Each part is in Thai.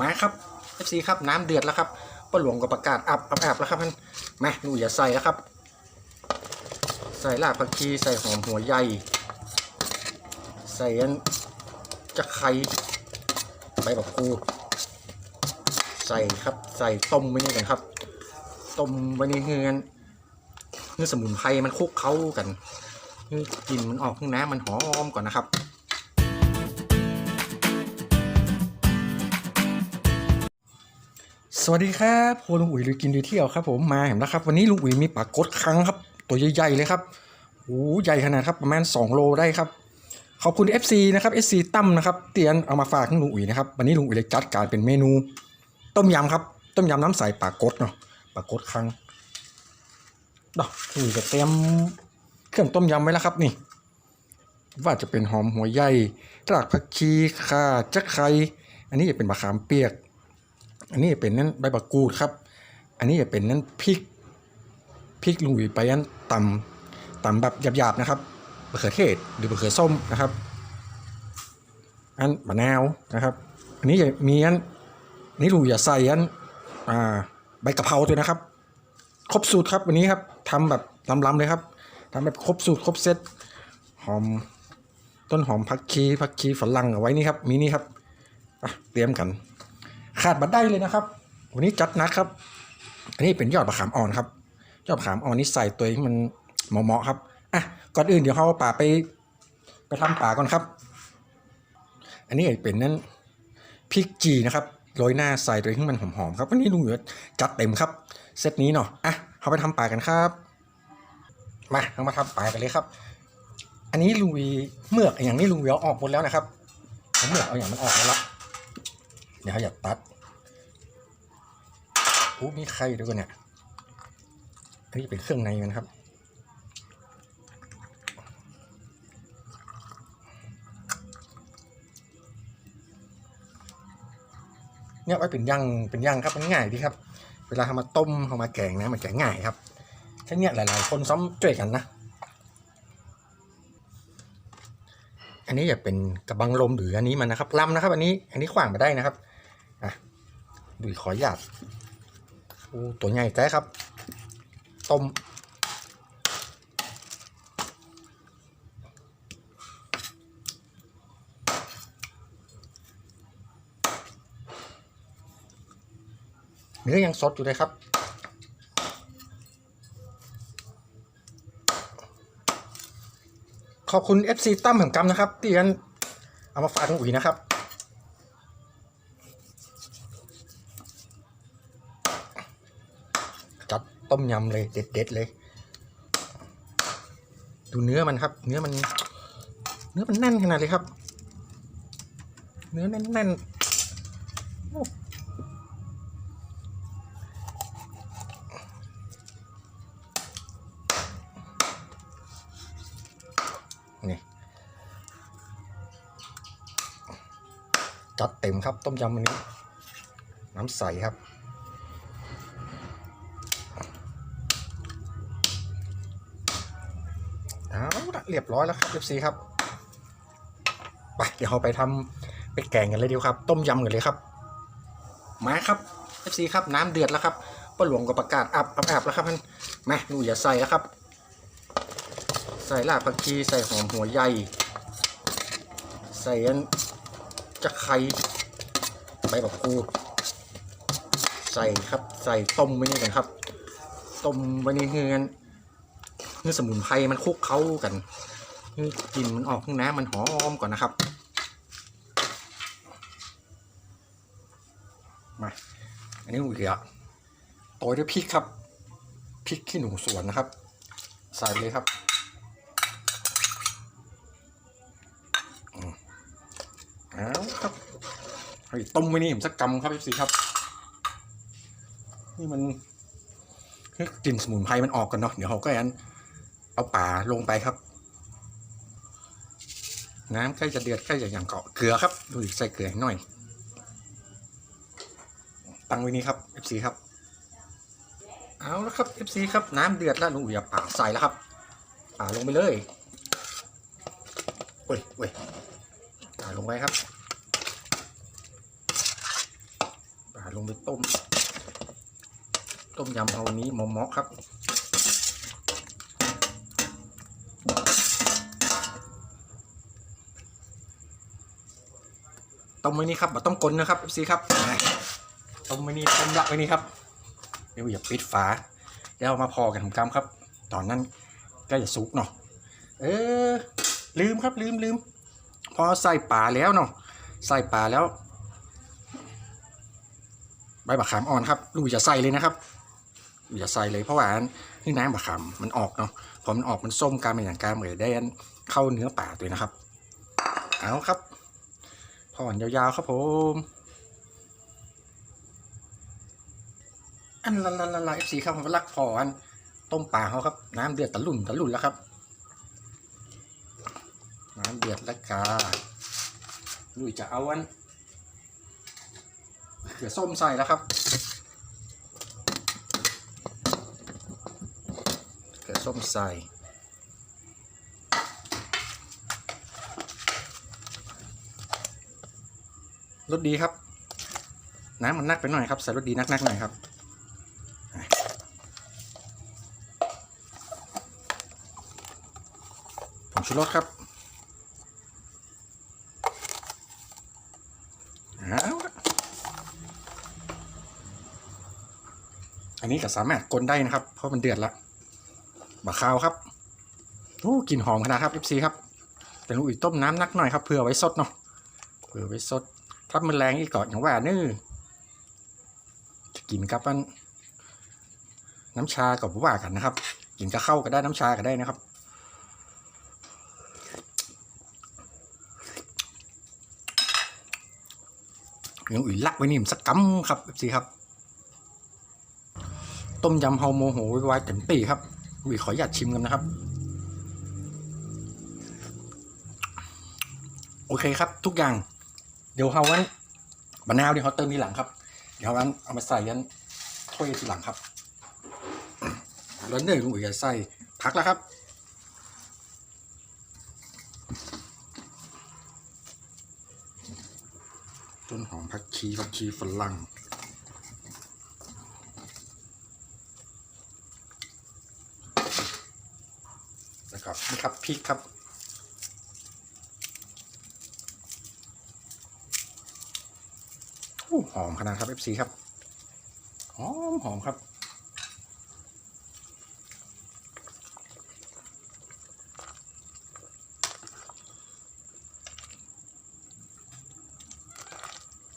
มาครับ FC ครับน้ำเดือดแล้วครับป้าหลวงก็ประกาศอับอับอับแล้วครับมันมาหนูอย่าใส่แล้วครับ ใส่รากผักชีใส่หอมหัวใหญ่ ใส่อันจะไคร้ใบบักกูใส่ครับใส่ต้มไว้นี่กันครับ ต้มไว้ในเฮือนเนื้อสมุนไพรมันคลุกเข้ากันให้กลิ่นมันออกข้างน้ำมันหอมก่อนนะครับ สวัสดีครับโคลุงอุ๋ยลุยกินลุยเที่ยวครับผมมาเห็นแล้วครับวันนี้ลุงอุ๋ยมีปลากดครั้งครับ ตัวใหญ่ๆเลยครับโอ้ใหญ่ขนาดครับประมาณ 2 โลได้ครับ ขอบคุณ FC นะครับ FC ตั้มนะครับเตียนเอามาฝากให้ลุงอุ๋ยนะครับวันนี้ลุงอุ๋ยเลยจัดการเป็นเมนู ต้มยำครับ ต้มยำน้ำใสปลากดเนาะปลากดครั้งดอกลุงอุ๋ยก็เตรียมเครื่องต้มยำไว้แล้วครับนี่ ว่าจะเป็นหอมหัวใหญ่รากผักชีข่าจักไคร้อันนี้จะเป็นมะขามเปียก อันนี้จะเป็นนั่นใบบักกูดครับ อันนี้จะเป็นนั่นพริกพริกลุงหวีไปอันตำตำแบบหยาบๆนะครับมะเขือเทศหรือมะเขือส้มนะครับ อันมะนาวนะครับ อันนี้จะมีอันนี่ลุงอย่าใส่อันอ่าใบกะเพราด้วยนะครับ ครบสูตรครับวันนี้ครับทำแบบล้ำๆเลยครับทำแบบครบสูตรครบเซตหอมต้นหอมผักชีผักชีฝรั่งเอาไว้นี่ครับมีนี่ครับเตรียมกัน ขาดบัดได้เลยนะครับ วันนี้จัดนักครับ อันนี้เป็นยอดมะขามอ่อนครับ ยอดมะขามอ่อนนี่ใส่ตัวให้มันเหมาะๆครับอะก่อนอื่นเดี๋ยวเขาป่าไปไปทำป่าก่อนครับ อันนี้เป็นนั่นพริกจีนะครับโรยหน้าใส่ตัวให้มันหอมๆครับวันนี้ลุงเหลือจัดเต็มครับเซตนี้เนาะอะเขาไปทำป่ากันครับ มาเรามาทำป่ากันเลยครับ อันนี้ลุงวีเมือกอย่างนี้ลุงวีเอาออกหมดแล้วนะครับเอาเมือกเอาอย่างมันออกแล้วเดี๋ยวเขาอยากตัด อู้มีไข่ด้วยกันเนี่ยอันนี้เป็นเครื่องในมันครับ เนี่ยไว้เป็นย่างเป็นย่างครับมันง่ายดีครับ เวลาทำมาต้มเอามาแกงนะมันแกงง่ายครับแค่เนี้ยหลาย ๆ คนซ้อมช่วยกันนะ อันนี้จะเป็นกระบังลมหรืออันนี้มันนะครับลำนะครับ อันนี้ อันนี้ขวางมาได้นะครับ อะดูขอหยาด โอ้ตัวใหญ่แท้ครับ ต้มเนื้อยังสดอยู่เลยครับ ขอบคุณ FC ตั้มแห่งกรรมนะครับ ที่กันเอามาฝากคุณอุ๋ยนะครับ จัด ต้มยำเลยเด็ดๆเลย ดูเนื้อมันครับ เนื้อมัน เนื้อมันแน่นขนาดเลยครับ เนื้อแน่นๆนี่จัดเต็มครับต้มยำวันนี้ น้ำใสครับ เรียบร้อยแล้วครับ FC ครับไปเดี๋ยวเราไปทำไปแกงกันเลยดีกว่าครับ ต้มยำกันเลยครับ มาครับ FC ครับน้ำเดือดแล้วครับป้าหลวงก็ประกาศอับอับอับแล้วครับมันมาหนูอย่าใส่แล้วครับ ใส่รากผักชีใส่หอมหัวใหญ่ ใส่อันจะไคร้ใบบักกูใส่ครับใส่ต้มไว้นี่กันครับ ต้มไว้ในเฮือน เนื้อสมุนไพรมันคลุกเข้ากันกลิ่นมันออกข้างน้ำมันหอมก่อนนะครับ มา อันนี้หูเหลือโตยด้วยพริกครับพริกขี้หนูสวนนะครับ ใส่ไปเลยครับอืมเอาครับเฮ้ต้มไว้นี่ผมสักกำครับพี่สีครับ นี่มันกลิ่นสมุนไพรมันออกกันเนาะเดี๋ยวเราก็อัน เอาป่าลงไปครับ น้ำใกล้จะเดือดใกล้จะอย่างเกาะเกลือครับดูอีกใส่เกลือหน่อย ตั้งไว้นี้ครับ FC ครับ เอาแล้วครับ FC ครับน้ำเดือดแล้วหนูอย่าป่าใส่แล้วครับป่าลงไปเลยเว้ยเว้ยป่าลงไปครับป่าลงไปต้ม ต้มยำเอานี้หมอมอครับ มไว้นี่ครับต้มกลนนะครับซีครับต้มไว้นี่ต้มละไว้นี่ครับเดี๋ยวอย่าปิดฝาเดี๋ยวเอามาพอกันของกำครับ ตอนนั้นก็อย่าซุกเนาะเออ ลืมครับลืมลืมพอใส่ป่าแล้วเนาะใส่ป่าแล้ว ใบบักขามอ่อนครับลูกอย่าใส่เลยนะครับอย่าใส่เลยเพราะว่านี่น้ำบักขามมันออกเนาะพอมันออกมันส้มกลารเป็นอย่างกลารเหมือนได้เข้าเนื้อป่าตัวนะครับเอาครับ อ่อนยาวๆครับผม อันละละละละเอฟซีครับผมรักพออันต้มป่าเขาครับ น้ำเดือดตะลุ่นตะลุ่นแล้วครับ น้ำเดือดแล้วกาลุยจะเอาอันเขือส้มใส่แล้วครับเขือส้มใส่ รสดีครับ น้ำมันนักไปหน่อยครับใส่รสดีนักๆหน่อยครับผงชูรสครับอันนี้ก็สามารถกลนได้นะครับ เพราะมันเดือดละบะคาวครับโอ้กลิ่นหอมขนาดครับ FC ครับ แต่ลูกอีกต้มน้ำนักหน่อยครับเผื่อไว้สดเนาะเผื่อไว้สด ถ้ามันแรงอีกก่อนอย่างว่านี่จะกินกับมัน น้ำชากับว่ากันนะครับ กินก็เข้าก็ได้น้ำชาก็ได้นะครับยังอุ่ยลักไว้นี่มสักกำครับสิครับ ต้มยำเฮาโมโหไวๆเต็มปีครับอุ่ยขออยากชิมกันนะครับ โอเคครับ ทุกอย่าง เดี๋ยวเฮาวันมะนาวเดี๋ยวเขาเติมทีหลังครับ เดี๋ยวเฮาวันเอามาใส่ยันถ้วยทีหลังครับ แล้วเนยลุงอุ๋ยจะใส่พักแล้วครับต้นหอมผักชีผักชีฝรั่งแล้วก็นี่ครับพริกครับ หอมขนาดครับ FC ครับ หอมหอมครับ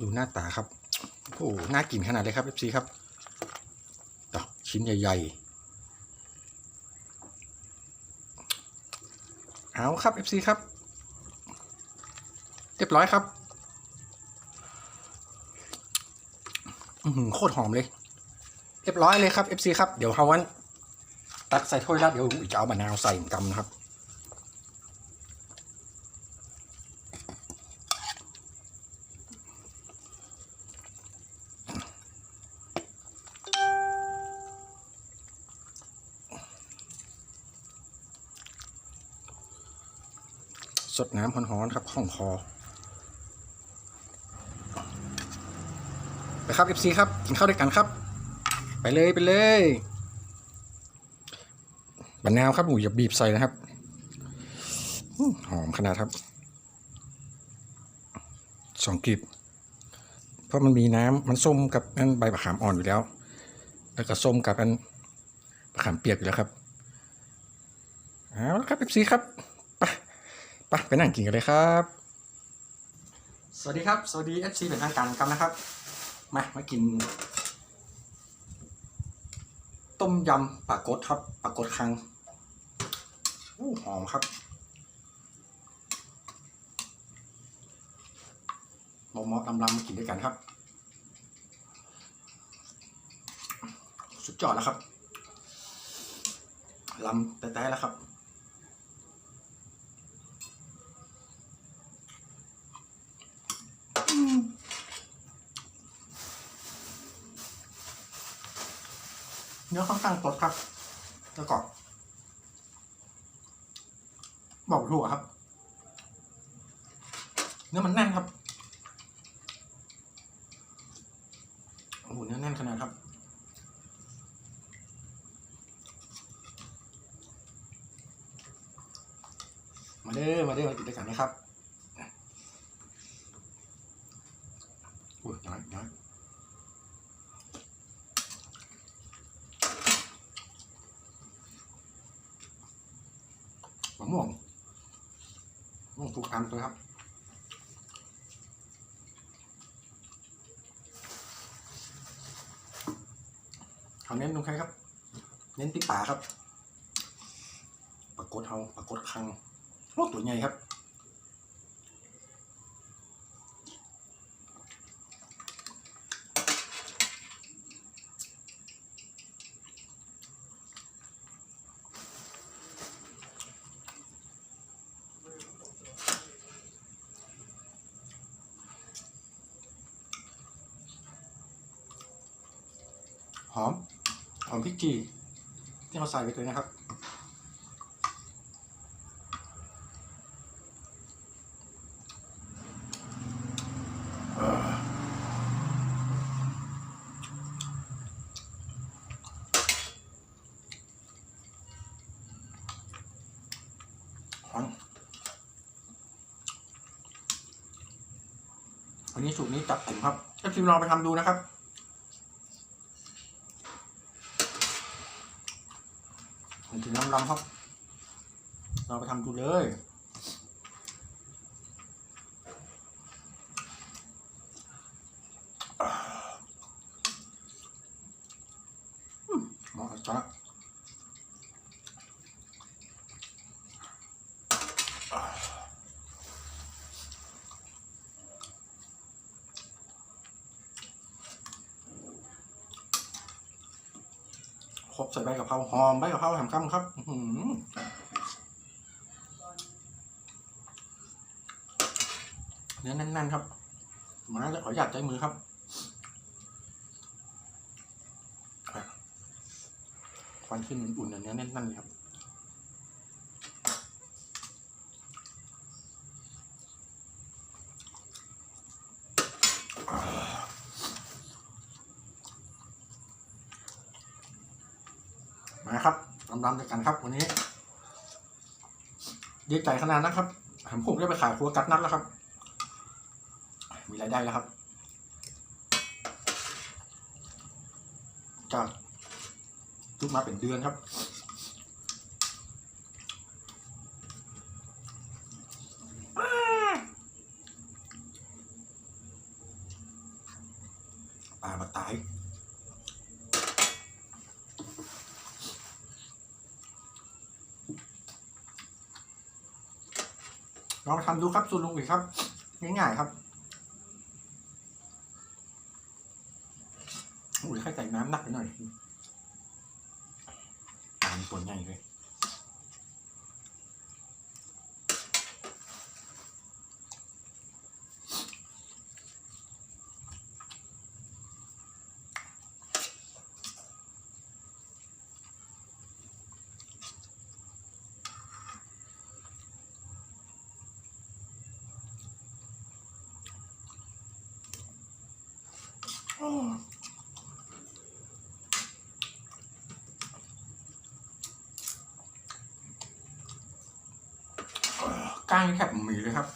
ดูหน้าตาครับ โอ้โหน่ากินขนาดเลยครับ FC ครับดอชิ้นใหญ่ ๆ เอาครับ FC ครับ เรียบร้อยครับ อือหือ โคตรหอมเลย เรียบร้อยเลยครับ FC ครับ เดี๋ยวเขาวัน ตักใส่ถ้วยแล้วเดี๋ยวจะเอามะนาวใส่กำนะครับ สดน้ำร้อนๆครับห้องคอ ไปครับ FC ครับกินข้าวด้วยกันครับ ไปเลยไปเลยบันนาวครับหมูอย่าบีบใส่นะครับหอมขนาดครับสองกลีบเพราะมันมีน้ำมันส้มกับอันใบมะขามอ่อนอยู่แล้ว แล้วก็ส้มกับอันมะขามเปียกอยู่แล้วครับเอาละครับ FC ครับไปไปไปนั่งกินกันเลยครับ สวัสดีครับ สวัสดี FC เป็นทางการกันนะครับ มามากิน ต้มยำปลากดครับปลากดคังอู้หอมครับมอมอตำลำมากินด้วยกันครับ สุดยอดแล้วครับลำแต่ๆแล้วครับ เนื้อค่อนข้างสดครับ แล้วก็บอกถูกอะครับ เนื้อมันแน่นครับโหเนื้อแน่นขนาดครับมาเด้อมาเด้อมากินด้วยกันนะครับอุ้ยน้อยน้อยมะม่วงมะม่วงทุกอั นเลยครับเขาเน้นตรงใครครับ เน้นที่ป่าครับ ปรากฏเฮาปรากฏคังโอ้ตัวใหญ่ครับ หอม หอมพริกจีที่เราใส่ไปเลยนะครับหอมวันนี้สูตรนี้จัดเต็มครับถ้าพิมลองไปทำดูนะครับ มันถึงน้ำลำครับ เราไปทำดูเลย อืมเหมาะกับจ๊ะครบ ใส่ใบกะเพราหอมใบกะเพราแหมคำครับอื้อหือเนื้อแน่นๆครับ มาแล้วขออยากใจมือครับควันขึ้นอุ่นๆเนื้อแน่นๆเลยครับ มา ครับรำๆด้วยกันครับ วันนี้ดีใจขนาดนักครับผมผมได้ไปขายครัวกัดนัดแล้วครับ มีรายได้แล้วครับจากทุกมาเป็นเดือนครับ ปลามาตาย ลองทำดูครับสูตรลุงอีกครับ ง่ายๆครับอุ้ยแค่ใส่น้ำหนักไปหน่อยตามตัวใหญ่เลยโอ้ ก้างแทบไม่มีเลยครับ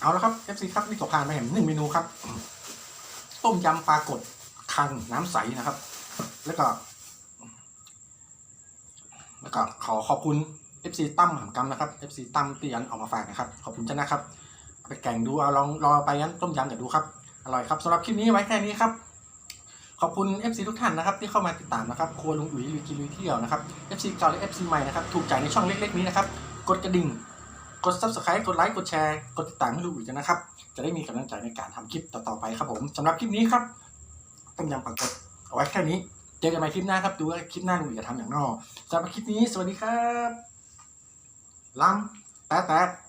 เอาละครับ FC ครับนี่ก็ผ่านมาเห็นหนึ่งเมนูครับ ต้มยำปลากดคังน้ำใสนะครับ แล้วก็ แล้วก็ขอขอบคุณ FC ตั้มหำกำนะครับ FC ตั้มที่ยนออกมาฝากนะครับ ขอบคุณจ้านะครับ ไปแกงดูเอาลองรอไปยันต้มยำกันดูครับ อร่อยครับสำหรับคลิปนี้ไว้แค่นี้ครับ ขอบคุณ FC ทุกท่านนะครับ ที่เข้ามาติดตามนะครับครัวลุงอุ๋ยลุยกินลุยเที่ยวนะครับ FC เก่าและ FC ใหม่นะครับถูกใจในช่องเล็กๆนี้นะครับกดกระดิ่งกด subscribe กดไลค์กดแชร์กดติดตามให้ลุงอุ๋ยด้วยนะครับ จะได้มีกำลังใจในการทำคลิปต่อๆไปครับผมสำหรับคลิปนี้ครับต้มยำปลากดเอาไว้แค่นี้เจอกันใหม่คลิปหน้าครับ ดูว่าคลิปหน้าลุงอุ๋ยจะทำอย่างนอกสำหรับคลิปนี้สวัสดีครับ lam tetet.